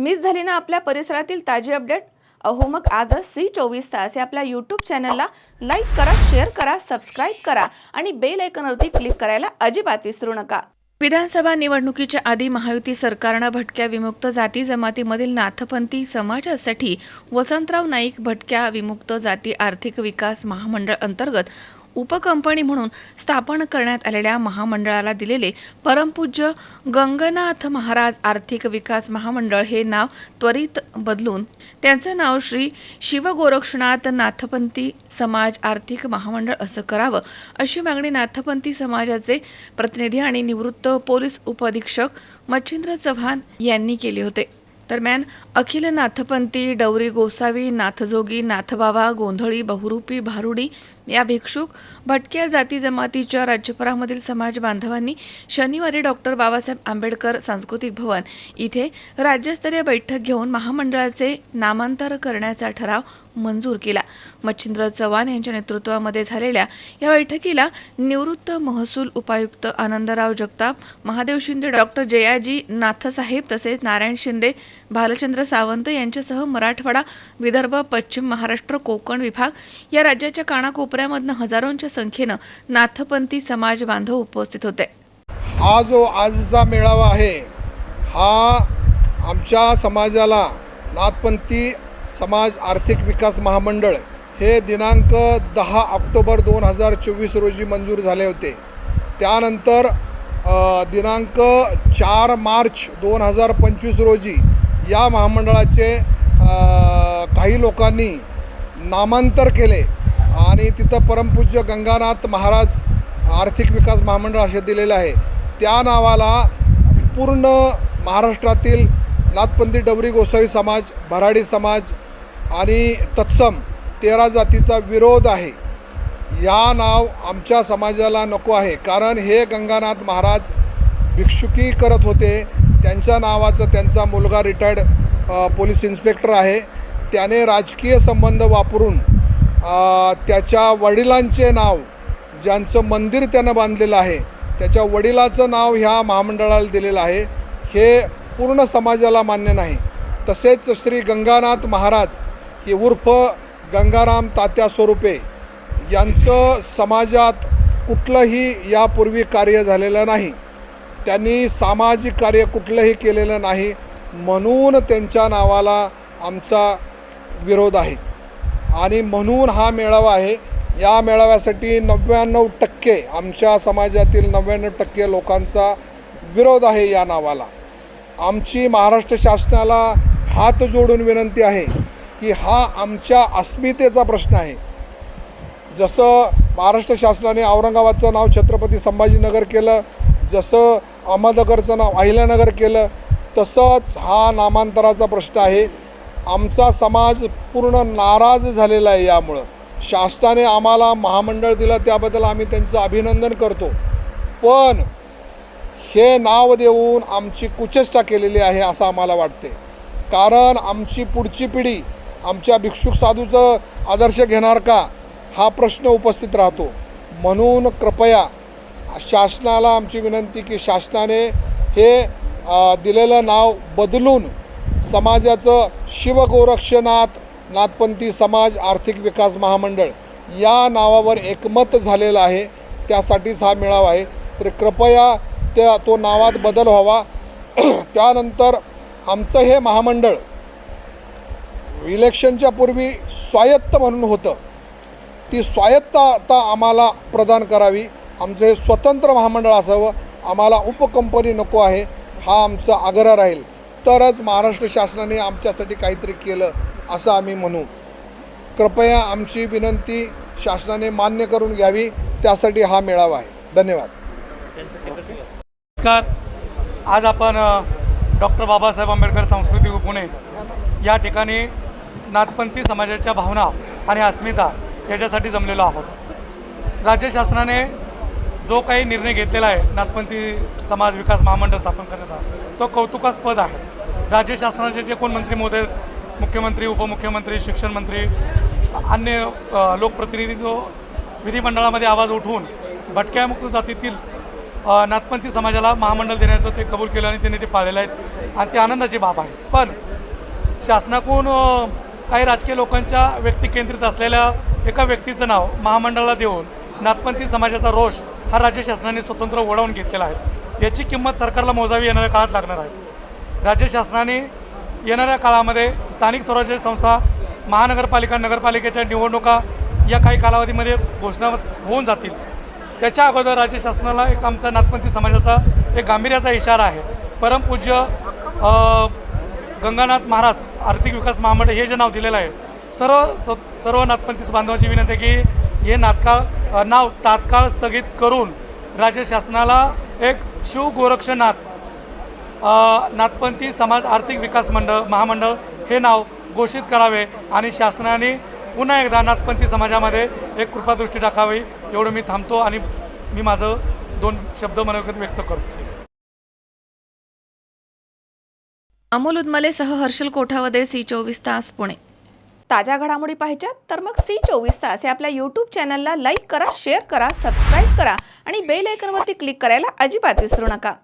Miss झाली ना आपल्या परिसरातील ताजी अपडेट? अहो मग आजच सी चोवीस तास या आपल्या यूट्यूब चॅनलला लाईक करा शेअर करा सबस्क्राईब करा आणि बेल आयकॉनवरती क्लिक करायला अजिबात विसरू नका. विधानसभा निवडणुकीच्या आधी महायुती सरकारनं भटक्या विमुक्त जाती जमातीमधील नाथपंथी समाजासाठी वसंतराव नाईक भटक्या विमुक्त जाती आर्थिक विकास महामंडळ अंतर्गत उपकंपनी म्हणून स्थापन करण्यात आलेल्या महामंडळाला दिलेले परमपूज्य गंगनाथ महाराज आर्थिक विकास महामंडळ हे नाव त्वरित बदलून त्यांचं नाव श्री शिवगोरक्षनाथ नाथपंथी समाज आर्थिक महामंडळ असं करावं अशी मागणी नाथपंथी समाजाचे प्रतिनिधी आणि निवृत्त पोलीस उपअधीक्षक मच्छिंद्र चव्हाण यांनी केले होते. दरम्यान अखिल नाथपंथी डवरी गोसावी नाथजोगी नाथबाबा गोंधळी बहुरूपी भारुडी या भिक्षुक भटक्या जाती जमातीच्या राज्यभरामधील समाज बांधवांनी शनिवारी डॉक्टर बाबासाहेब आंबेडकर सांस्कृतिक भवन इथे राज्यस्तरीय बैठक घेऊन महामंडळाचे नामांतर करण्याचा ठराव मंजूर केला. मच्छिंद्र चव्हाण यांच्या नेतृत्वामध्ये झालेल्या या बैठकीला निवृत्त महसूल उपायुक्त आनंदराव जगताप महादेव शिंदे डॉक्टर जयाजी नाथसाहेब तसेच नारायण शिंदे भालचंद्र सावंत यांच्यासह मराठवाडा विदर्भ पश्चिम महाराष्ट्र कोकण विभाग या राज्याच्या कोपऱ्यामधनं हजारोंच्या संख्येनं नाथपंथी समाज बांधव उपस्थित होते. हा जो आजचा मेळावा आहे हा आमच्या समाजाला नाथपंथी समाज आर्थिक विकास महामंडळ हे दिनांक दहा ऑक्टोबर दोन हजार चोवीस रोजी मंजूर झाले होते. त्यानंतर दिनांक चार मार्च दोन हजार पंचवीस रोजी या महामंडळाचे काही लोकांनी नामांतर केले. आणि तिथं परमपूज्य गंगानाथ महाराज आर्थिक विकास महामंडळ असे दिलेलं आहे. त्या नावाला पूर्ण महाराष्ट्रातील नाथपंथी डवरी गोसावी समाज भराडी समाज आणि तत्सम तेरा जातीचा विरोध आहे. या नाव आमच्या समाजाला नको आहे. कारण हे गंगानाथ महाराज भिक्षुकी करत होते. त्यांच्या नावाचं त्यांचा मुलगा रिटायर्ड पोलीस इन्स्पेक्टर आहे. त्याने राजकीय संबंध वापरून त्याच्या वडिलांचे नाव ज्यांचं मंदिर त्यानं बांधलेलं आहे त्याच्या वडिलाचं नाव ह्या महामंडळाला दिलेलं आहे हे पूर्ण समाजाला मान्य नाही. तसेच श्री गंगानाथ महाराज हे उर्फ गंगाराम तात्या स्वरूपे यांचं समाजात कुठलंही यापूर्वी कार्य झालेलं नाही. त्यांनी सामाजिक कार्य कुठलंही केलेलं नाही म्हणून त्यांच्या नावाला आमचा विरोध आहे. आणि म्हणून हा मेळावा आहे. या मेळाव्यासाठी नव्याण्णव टक्के आमच्या समाजातील नव्याण्णव टक्के लोकांचा विरोध आहे या नावाला. आमची महाराष्ट्र शासनाला हात जोडून विनंती आहे की हा आमच्या अस्मितेचा प्रश्न आहे. जसं महाराष्ट्र शासनाने औरंगाबादचं नाव छत्रपती संभाजीनगर केलं जसं अहमदनगरचं नाव अहिल्यानगर केलं तसंच हा नामांतराचा प्रश्न आहे. आमचा समाज पूर्ण नाराज झालेला आहे यामुळं. शासनाने आम्हाला महामंडळ दिलं त्याबद्दल आम्ही त्यांचं अभिनंदन करतो. पण हे नाव देऊन आमची कुचेष्टा केलेली आहे असं आम्हाला वाटते कारण आमची पुढची पिढी आमच्या भिक्षुक साधूचं आदर्श घेणार का हा प्रश्न उपस्थित राहतो. म्हणून कृपया शासनाला आमची विनंती की शासनाने हे दिलेलं नाव बदलून समाजाचं शिवगोरक्षनाथ नाथपंथी समाज आर्थिक विकास महामंडळ या नावावर एकमत झालेलं आहे. त्यासाठीच हा मेळावा आहे. तर कृपया त्या तो नावात बदल व्हावा. त्यानंतर आमचं हे महामंडळ इलेक्शनच्या पूर्वी स्वायत्त म्हणून होतं. ती स्वायत्तता आम्हाला प्रदान करावी. आमचं हे स्वतंत्र महामंडळ असावं. आम्हाला उपकंपनी नको आहे. हा आमचा आग्रह राहील. तरच महाराष्ट्र शासनाने आमच्यासाठी काहीतरी केलं असं आम्ही म्हणू. कृपया आमची विनंती शासनाने मान्य करून घ्यावी त्यासाठी हा मेळावा आहे. धन्यवाद. नमस्कार. आज आपण डॉक्टर बाबासाहेब आंबेडकर सांस्कृतिक पुणे या ठिकाणी नाथपंथी समाजाच्या भावना आणि अस्मिता याच्यासाठी जमलेलो आहोत. राज्य शासनाने जो काही निर्णय घेतलेला आहे नाथपंथी समाज विकास महामंडळ स्थापन करण्याचा तो कौतुकास्पद आहे. राज्य शासनाचे जे कोण मंत्री महोदय मुख्यमंत्री उपमुख्यमंत्री शिक्षण मंत्री अन्य लोकप्रतिनिधी जो विधिमंडळामध्ये आवाज उठवून भटक्यामुक्त जातीतील नाथपंथी समाजाला महामंडळ देण्याचं ते कबूल केलं आणि त्यांनी ते पाळलेलं आहेत आणि ते आनंदाची बाब आहे. पण शासनाकडून काही राजकीय लोकांच्या व्यक्ती केंद्रित असलेल्या एका व्यक्तीचं नाव महामंडळाला देऊन नाथपंथी समाजाचा रोष हा राज्य शासनाने स्वतंत्र ओढावून घेतलेला आहे. याची किंमत सरकारला मोजावी येणाऱ्या काळात लागणार आहे. राज्य शासनाने येणाऱ्या काळामध्ये स्थानिक स्वराज्य संस्था महानगरपालिका नगरपालिकेच्या निवडणुका या काही कालावधीमध्ये घोषणा होऊन जातील. त्याच्या अगोदर राज्य शासनाला एक आमचा नाथपंथी समाजाचा एक गांभीर्याचा इशारा आहे. परमपूज्य गंगानाथ महाराज आर्थिक विकास महामंडळ हे जे नाव दिलेलं आहे सर्व स- सर्व नाथपंथी बांधवांची विनंती आहे की हे नातकाळ नाव तात्काळ स्थगित करून राज्य शासनाला एक शिवगोरक्षनाथ गोरक्षनाथ नाथपंथी समाज आर्थिक विकास मंडळ महामंडळ हे नाव घोषित करावे आणि शासनाने पुन्हा एकदा नाथपंथी समाजामध्ये एक कृपादृष्टी टाकावी एवढं मी थांबतो आणि मी माझं दोन शब्द मनोगत व्यक्त करतो. अमोल उदमलेसह हर्षल कोठावदे सी चोवीस तास पुणे. ताज्या घडामोडी पाहिजेत तर मग सी चोवीस तास या आपल्या यूट्यूब चॅनलला लाईक करा शेअर करा सबस्क्राईब करा आणि बेल आयकॉनवरती क्लिक करायला अजिबात विसरू नका.